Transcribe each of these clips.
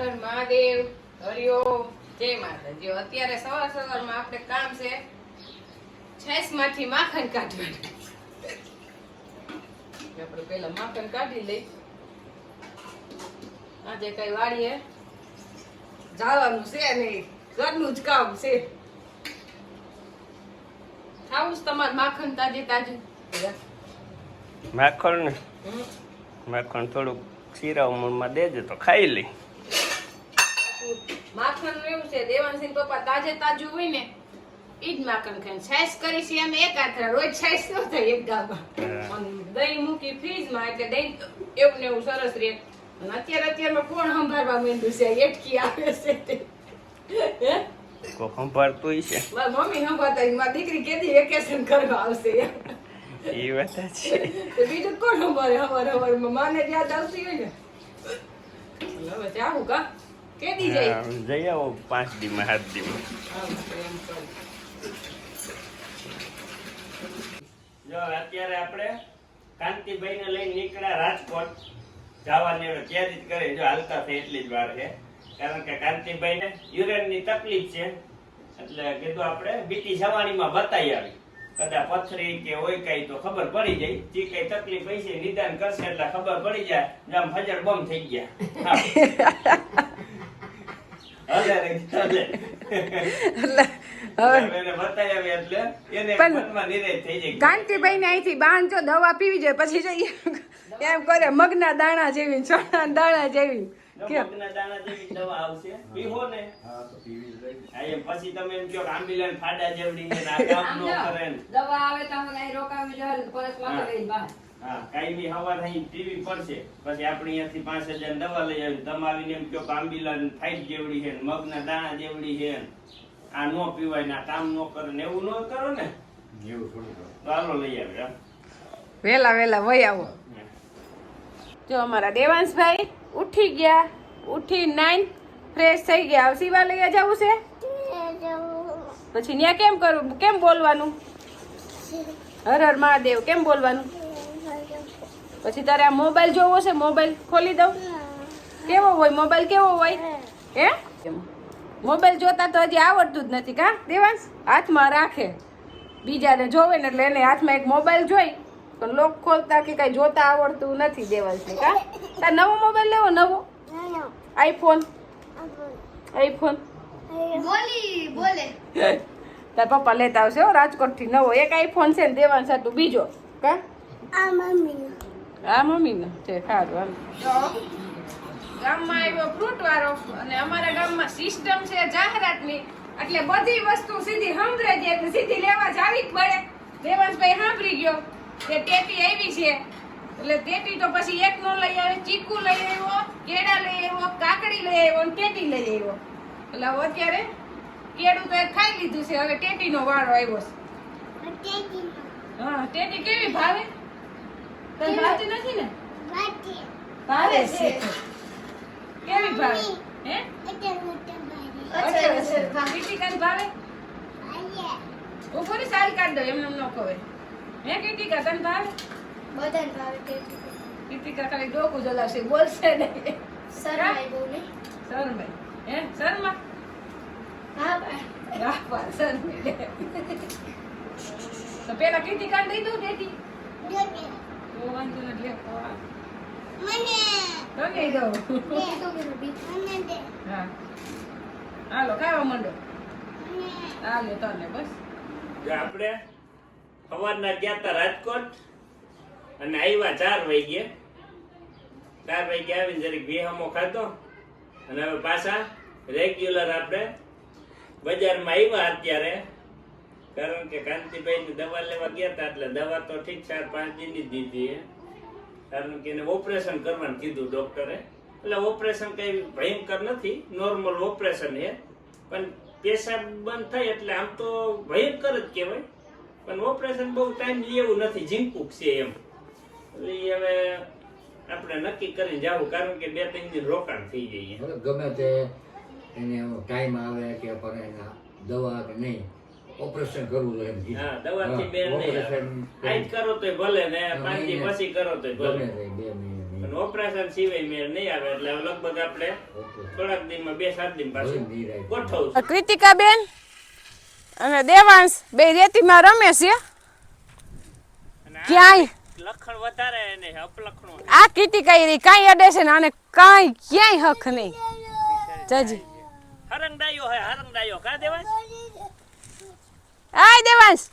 હર મહાદેવ હરિઓમ જય માતાજી. અત્યારે સવાર સવારમાં આપણે કામ છે છાશમાંથી માખણ કાઢવાનું. આપણે પહેલા માખણ કાઢી લઈ. આજે કઈ વાળીએ જવાનું છે નહીં. ઘરનું જ કામ છે. ખાવું છે તમારે માખણ તાજે તાજું? માખણ. માખણ થોડુંક શીરામણમાં દેજો તો ખાઈ લઈ. માખણ એવું છે દેવાનસિંહ પપ્પા તાજે તાજું હોય ને ઈ જ માખણ ખાય છાશ કરી છે એમ એક આથરા રોજ છાશ ન થાય એક ગામમાં દહીં મૂકી ફ્રીજમાં એટલે દહીં એવું ને એવું સરસ રહે. અને અત્યારે અત્યારમાં કોણ સંભાળવા માંડ્યું છે? એટકી આવે છે તે. હે? કોઈ સંભાળતું છે મારી મમ્મી સંભાળતા મારી દીકરી કેદી વેકેશન કરવા આવશે. એ વાત છે. તો બીજું કોણ સંભાળે? હવાર હવારમાં માને યાદ આવતી હોય ને. હવે જાવું કા? કેદી જઈ? આવો પાંચ દીમાં સાત દીમાં. જો અત્યારે આપણે કાંતિભાઈ ને લઈને નીકળ્યા રાજકોટ. જવાની હવે તૈયારી જ કરે જો હાલતા થાય એટલી જ વાર છે. કારણ કે કાંતિભાઈ ને યુરેનની તકલીફ છે. એટલે કીધું આપણે બીટી સવાણીમાં બતાવી આવી. કદાચ પથરી કે હોય કઈ તો ખબર પડી જાય. જે કઈ તકલીફ હશે નિદાન કરશે એટલે ખબર પડી જાય. જેમ હજાર બમ થઈ ગયા. કાંતિભાઈ. ને અહીંથી બાણ જો દવા પીવી જોઈએ પછી જઈએ. એમ કરે મગના દાણા જેવી ચણા દાણા જેવી. કેમ? મગના દાણા જેવી દવા આવશે. પીવો ને. હા, એમ પછી તમે એમ કહો કે આંબીલાન ફાડા જેવડી છે ને આ કામ નો કરે ને. દવા આવે તો રોકાવી હા. બી હવાર અહીં પીવી પડશે. પછી આપણે અહીંયાથી પાંચ હજાર દવા લઈ આવી તમારી એમ કયો કે આંબીલાન ફાઈટ જેવડી છે મગના દાણા જેવડી છે આ નો પીવાય ને આ કામ નો કરે ને એવું ન કરો ને. એવું થોડું ચાલો લઈ આવી. વેલા વેલા વહી આવો. જો અમારા દેવાંશભાઈ ઉઠી ગયા. ઉઠી નાઈન ફ્રેશ થઈ ગયા. હવે શિવાલય જવું છે? પછી ત્યાં કેમ કરું? કેમ બોલવાનું? હર હર મહાદેવ કેમ બોલવાનું? પછી તારે આ મોબાઈલ જોવો છે મોબાઈલ ખોલી દઉં? કેવો હોય મોબાઈલ કેવો હોય? હે? મોબાઈલ જોતા તો હજી આવડતું જ નથી કા દેવાંશ? હાથમાં રાખે. બીજાને જોવે ને એટલે એને હાથમાં એક મોબાઈલ જોઈ પણ લોક ખોલતા કે કઈ જોતા આવડતું નથી દેવાંશને કા? તાર નવો મોબાઈલ લેવો નવો? આઈફોન? આઈફોન. બોલી બોલે. તાર પપ્પા લેતા આવશે હો રાજકોટથી નવો. એક આઈફોન છે ને દેવાંશ હતું બીજો કા? આ મમ્મી આ મમ્મીનો છે સારું હાલ. ગામમાં આવ્યો ફ્રૂટ વાળો અને અમારા ગામમાં સિસ્ટમ છે જાહેરાતની. એટલે બધી વસ્તુ સીધી સંભળે છે એટલે સીધી લેવા જાવી જ પડે. દેવાંશભાઈ સાંભળી ગયો કે ટેટી આવી છે. એટલે ટેટી તો પછી એક નો લઈ આવે ચીકુ લઈ આવ્યો કેળા લઈ આવ્યો કાકડી લઈ આવ્યો અને ટેટી લઈ આવ્યો. એટલે અત્યારે કેળું તો એક ખાઈ લીધું છે હવે ટેટીનો વાળો આવ્યો છે. હા ટેટી કેવી ભાવે? તને ભાવતી નથી ને? ભાવે છે. કેવી ભાવે? હે? અચ્છા કીટીકા ભાવે? ઉપર સારી કાઢ દો એમ ન કહે હે કીટીકા તને ભાવે? બધાને ભાવે ટેટી કીટીકા ખાલી ડોકું જલાશે બોલશે નહીં. શરમાઈ ને શરમાઈ. હે શર્મા? હા ભાઈ રાપા શરમી લે. તો પેલા ખવા. તો દઈ દઉં હા હાલો ખાવા માંડો. હાલે તને બસ. જો આપણે સવારના ગયા હતા રાજકોટ અને આવ્યા ચાર વાગે ચાર વાગે આવીને જરીક બેહમો ખાધો. અને હવે પાછા રેગ્યુલર આપણે બજારમાં આવ્યા અત્યારે. કારણ કે કાંતિભાઈ ની દવા લેવા ગયા હતા એટલે દવા તો ઠીક ચાર, પાંચ દિનની દીધી કારણ કે એને ઓપરેશન કરવાનું કીધું ડોક્ટરે. એટલે ઓપરેશન કઈ ભયંકર નથી, નોર્મલ ઓપરેશન છે પણ પેશાબ બંધ થાય એટલે આમ તો ભયંકર જ કહેવાય. પણ ઓપરેશન બહુ ટાઈમ લેવું નથી, ઝીંકુક છે એમ. એટલે હવે આપણે નક્કી કરીને જવું, કારણ કે બે, ત્રણ દિન રોકાણ થઈ જઈએ ગમે તે એને ટાઈમ આવે કે પણ એના દવા કે નહીં ઓપરેશન કરવું એમ હા દવાથી હા, નહીં આજ કરો તો ભલે ને પાંચ દી પછી કરો તો ભલે. બે પણ ઓપરેશન સિવાય મેળ નહીં આવે એટલે લગભગ આપણે થોડાક દિનમાં બે સાત દિન પાછું ગોઠવશું કૃતિકા બેન અને દેવાંશ બે રેતીમાં રમે છે. ક્યાંય? લખણ વધારે એને અપલખણો. આ કૃતિકા એ કાંઈ અડે છે ને આને કાઈ ક્યાંય હક નહીં. જજી. હરંગડાયો હે હરંગડાયો. કા દેવાય આય દેવાંશ.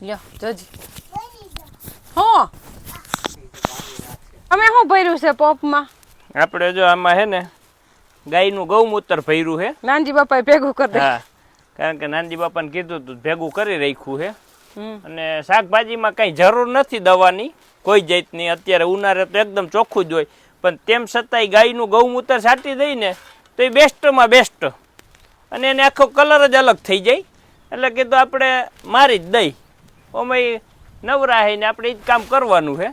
લ્યો જજી. હો? અમે શું ભર્યું છે પોપમાં? આપણે જો આમાં હે ને ગાયનું ગૌમૂત્ર ભર્યું હે. નાનજી બાપાએ ભેગું કરી દે. હા કારણ કે નાનજી બાપાને કીધું તું ભેગું કરી રાખ્યું હે. અને શાકભાજીમાં કઈ જરૂર નથી દવાની કોઈ જાતની અત્યારે ઉનાળે તો એકદમ ચોખ્ખું જ હોય. પણ તેમ છતાંય ગાયનું ગૌમૂત્ર છાંટી દઈને તો એ બેસ્ટમાં બેસ્ટ અને એને આખો કલર જ અલગ થઈ જાય. એટલે કીધું આપણે મારી જ દઈ. ઓમાં નવરા હે ને આપણે એ જ કામ કરવાનું છે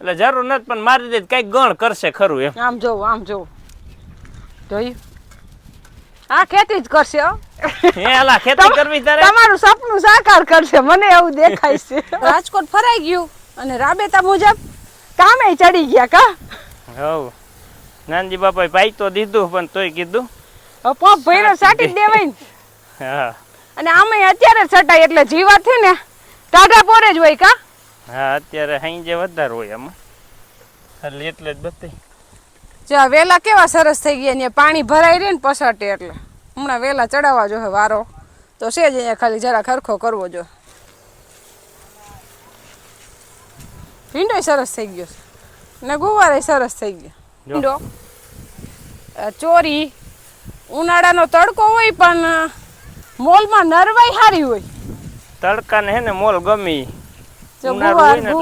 એટલે જરૂર નથી પણ મારી દે કંઈક ગણ કરશે ખરું એમ. આમ જોવો આમ જોવો. જોયું? આ ખેતી જ કરશે હો. હે અલા ખેતી કરવી તારે? તમારું સપનું સાકાર કરશે મને એવું દેખાય છે. રાજકોટ ફરાઈ ગયું અને રાબેતા મુજબ કામે ચડી ગયા કા? હવ. નાનજી બાપાએ પાઈ તો દીધું પણ તોય કીધું. પપ ભૈરો સાટી દેવાય હા. અને આમે અત્યારે સટાય એટલે જીવા છે ને ટાઢા પોરે જ હોય કા? હા અત્યારે હાઈ જે વધારે હોય આમાં એટલે એટલે જ બતાવી જો વેલા કેવા સરસ થઈ ગયા ને પાણી ભરાઈ રહે ને પસાટે એટલે. હમણાં વેલા ચડાવવા જો વારો. તો છે જ અહીંયા ખાલી જરા ખરખો કરવો જો. ભીંડોય સરસ થઈ ગયો ને ગુવારે સરસ થઈ ગયો. ભીંડો ચોરી. ઉનાળાનો તડકો હોય પણ મોલમાં નરવાઈ સારી હોય. તડકાને હે ને મોલ ગમી. ગુવાર ને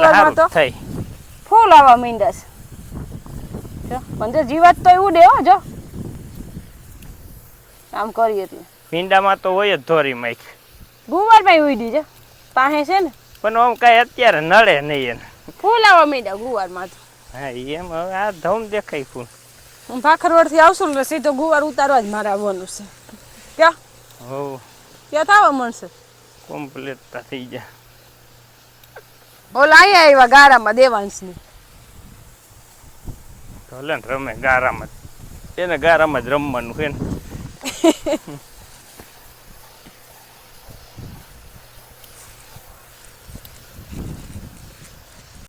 ફૂલ આવવા માંડ્યા છે. પણ જો જીવાત તો ઉડે હો જો. આમ કરીએ એટલે. ભીંડામાં તો હોય જ ધોરી માઈક. ગુવારમાં ઉડી છે પાસે છે ને. પણ આમ કઈ અત્યારે નડે નહીં એને. ફૂલ આવવા માંડ્યા ગુવારમાં તો. હા એમ હવે આ ધમ દેખાય ફૂલ. હું ભાખરવડથી આવશું ને સીધો ગુવાર ઉતારવા જ મારે આવવાનું છે. ક્યાં? હો ક્યાં થવા મળશે? કમ્પ્લીટ થઈ જાય ઓલા અહીંયા આવ્યા ગારામાં દેવાંશની. ભલે ને રમે ગારામાં. એને ગારામાં જ રમવાનું છે ને.